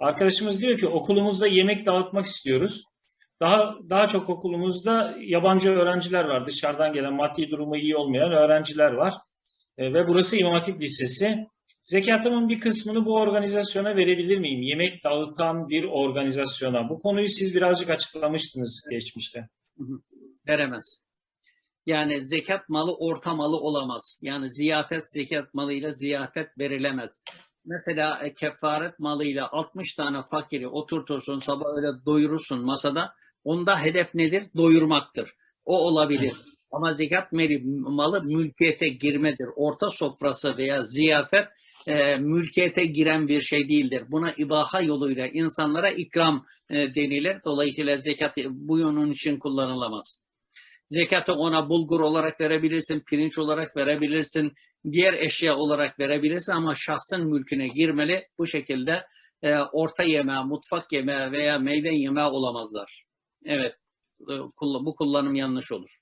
Arkadaşımız diyor ki okulumuzda yemek dağıtmak istiyoruz. Daha daha çok okulumuzda yabancı öğrenciler var. Dışarıdan gelen maddi durumu iyi olmayan öğrenciler var. E, ve burası İmam Hatip Lisesi. Zekatımın bir kısmını bu organizasyona verebilir miyim? Yemek dağıtan bir organizasyona. Bu konuyu siz birazcık açıklamıştınız geçmişte. veremez. Yani zekat malı orta malı olamaz. Yani ziyafet zekat malıyla ziyafet verilemez. Mesela e, kefaret malıyla 60 tane fakiri oturtursun sabah öyle doyurursun masada. Onda hedef nedir? Doyurmaktır. O olabilir. Ama zekat malı mülkiyete girmedir. Orta sofrası veya ziyafet e, mülkiyete giren bir şey değildir. Buna ibaha yoluyla insanlara ikram e, denilir. Dolayısıyla zekat bu yönün için kullanılamaz. Zekatı ona bulgur olarak verebilirsin, pirinç olarak verebilirsin, diğer eşya olarak verebilirsin ama şahsın mülküne girmeli. Bu şekilde e, orta yemeği, mutfak yemeği veya meyve yemeği olamazlar. Evet, e, bu kullanım yanlış olur.